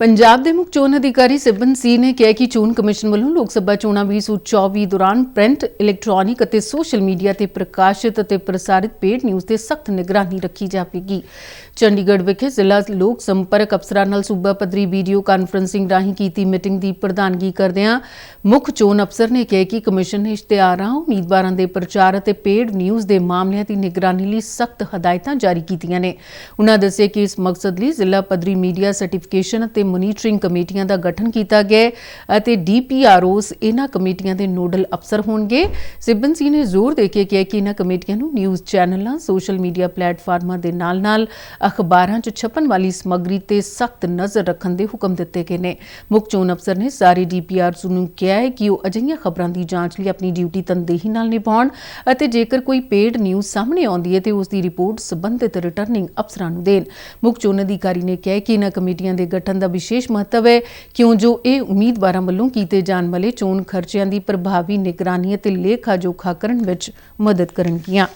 ਪੰਜਾਬ ਦੇ ਮੁੱਖ ਚੋਣ ਅਧਿਕਾਰੀ ਸਿਬਨ ਸੀ ਨੇ ਕਿਹਾ ਕਿ ਚੋਣ ਕਮਿਸ਼ਨ ਵੱਲੋਂ ਲੋਕ ਸਭਾ ਚੋਣਾਂ 2024 ਦੌਰਾਨ ਪ੍ਰਿੰਟ, ਇਲੈਕਟ੍ਰੋਨਿਕ ਅਤੇ ਸੋਸ਼ਲ ਮੀਡੀਆ ਤੇ ਪ੍ਰਕਾਸ਼ਿਤ ਅਤੇ ਪ੍ਰਸਾਰਿਤ ਪੇਡ ਨਿਊਜ਼ ਤੇ ਸਖਤ ਨਿਗਰਾਨੀ ਰੱਖੀ ਜਾਵੇਗੀ। ਚੰਡੀਗੜ੍ਹ ਵਿਖੇ ਜ਼ਿਲ੍ਹਾ ਲੋਕ ਸੰਪਰਕ ਅਫਸਰਾਂ ਨਾਲ ਸੂਬਾ ਪੱਧਰੀ ਵੀਡੀਓ ਕਾਨਫਰੰਸਿੰਗ ਰਾਹੀਂ ਕੀਤੀ ਮੀਟਿੰਗ ਦੀ ਪ੍ਰਧਾਨਗੀ ਕਰਦਿਆਂ ਮੁੱਖ ਚੋਣ ਅਫਸਰ ਨੇ ਕਿਹਾ ਕਿ ਕਮਿਸ਼ਨ ਨੇ ਇਸ਼ਤਿਹਾਰਾਂ, ਉਮੀਦਵਾਰਾਂ ਦੇ ਪ੍ਰਚਾਰ ਅਤੇ ਪੇਡ ਨਿਊਜ਼ ਦੇ ਮਾਮਲਿਆਂ ਦੀ ਨਿਗਰਾਨੀ ਲਈ ਸਖਤ ਹਦਾਇਤਾਂ ਜਾਰੀ ਕੀਤੀਆਂ ਨੇ। ਉਨ੍ਹਾਂ ਦੱਸਿਆ ਕਿ ਇਸ ਮਕਸਦ ਲਈ ਜ਼ਿਲ੍ਹਾ ਪੱਧਰੀ ਮੀਡੀਆ ਸਰਟੀਫਿਕੇਸ਼ਨ ਅਤੇ ਮੋਨੀਟਰਿੰਗ ਕਮੇਟੀਆਂ ਦਾ ਗਠਨ ਕੀਤਾ ਗਿਆ ਹੈ ਅਤੇ ਡੀਪੀਆਰਓਸ ਇਹਨਾਂ ਕਮੇਟੀਆਂ ਦੇ ਨੋਡਲ ਅਫਸਰ ਹੋਣਗੇ। ਸਿਬਨ ਸਿੰਘ ਨੇ ਜ਼ੋਰ ਦੇ ਕੇ ਕਿਹਾ ਕਿ ਇਹਨਾਂ ਕਮੇਟੀਆਂ ਨੂੰ ਨਿਊਜ਼ ਚੈਨਲਾਂ, ਸੋਸ਼ਲ ਮੀਡੀਆ ਪਲੇਟਫਾਰਮਾਂ ਦੇ ਨਾਲ-ਨਾਲ ਅਖਬਾਰਾਂ 'ਚ ਛਪਣ ਵਾਲੀ ਸਮੱਗਰੀ ਤੇ ਸਖਤ ਨਜ਼ਰ ਰੱਖਣ ਦੇ ਹੁਕਮ ਦਿੱਤੇ ਗਏ ਨੇ। ਮੁੱਖ ਚੋਣ ਅਫਸਰ ਨੇ ਸਾਰੇ ਡੀਪੀਆਰਸ ਨੂੰ ਕਿਹਾ ਹੈ ਕਿ ਉਹ ਅਜਿਹੀਆਂ ਖਬਰਾਂ ਦੀ ਜਾਂਚ ਲਈ ਆਪਣੀ ਡਿਊਟੀ ਤਨਦੇਹੀ ਨਾਲ ਨਿਭਾਉਣ ਅਤੇ ਜੇਕਰ ਕੋਈ ਪੇਡ ਨਿਊਜ਼ ਸਾਹਮਣੇ ਆਉਂਦੀ ਹੈ ਤੇ ਉਸ ਦੀ ਰਿਪੋਰਟ ਸੰਬੰਧਿਤ ਰਿਟਰਨਿੰਗ ਅਫਸਰਾਂ ਨੂੰ ਦੇਣ। ਮੁੱਖ ਚੋਣ ਅਧਿਕਾਰੀ ਨੇ ਕਿਹਾ ਕਿ ਇਹਨਾਂ ਕਮੇਟੀਆਂ ਦੇ ਗਠਨ ਦਾ ਵਿਸ਼ੇਸ਼ ਮਹੱਤਵ ਹੈ ਕਿਉਂ ਜੋ ਇਹ ਉਮੀਦਵਾਰਾਂ ਵੱਲੋਂ ਕੀਤੇ ਜਾਣ ਵਾਲੇ ਚੋਣ ਖਰਚਿਆਂ ਦੀ ਪ੍ਰਭਾਵੀ ਨਿਗਰਾਨੀ ਅਤੇ ਲੇਖਾ ਜੋਖਾ ਕਰਨ ਵਿੱਚ ਮਦਦ ਕਰਨਗੀਆਂ।